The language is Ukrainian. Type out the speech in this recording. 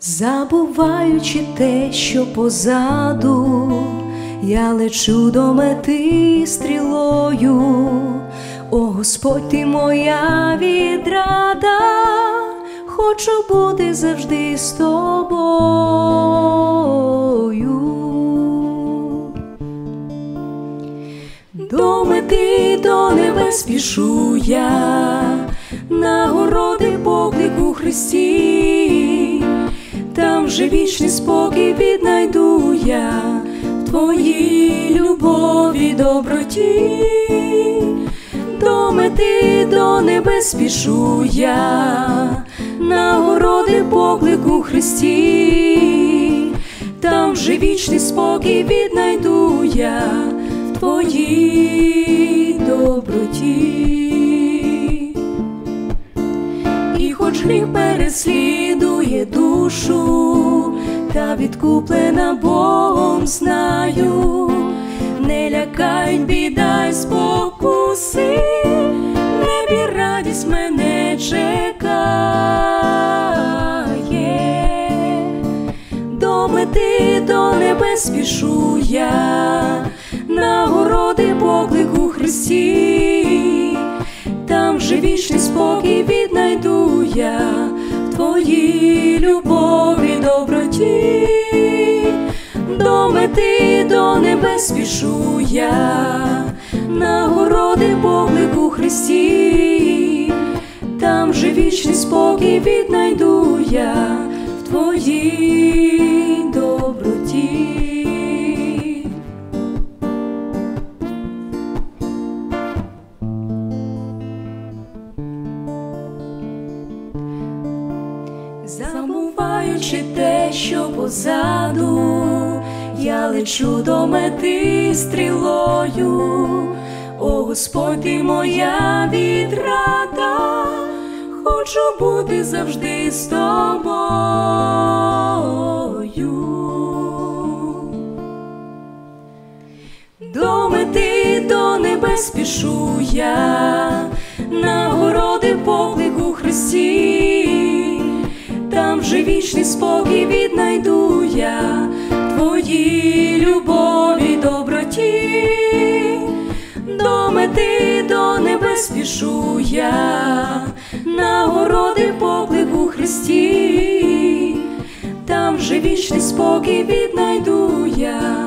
забуваючи те, що позаду, я лечу до мети стрілою, о Господь ти моя відрада, хочу бути завжди з тобою. До мети до небес спішу я, нагороди поклик у Христі, там вже вічний спокій віднайду я. В твоїй любові доброті, до мети до небес спішу я, нагороди поклик у Христі, там вже вічний спокій віднайду я. В твоїй доброті. І хоч гріх душу, та відкуплена Богом знаю, не лякають біда й спокуси, небі радість мене чекає, до мети до небес спішу я, нагороди поклик у Христі, там же вічний спокій віднайду я твоїй любові доброті, до мети до небес спішу я, нагороди поклику Христі, там же вічний спокій віднайду я в твоїй доброті. Забуваючи те, що позаду, я лечу до мети стрілою, о Господь ти моя відрада, хочу бути завжди з тобою. Там же вічний спокій віднайду я твої любові доброті, до мети до небес пішу я, нагороди поклик у Христі, там же вічний спокій віднайду я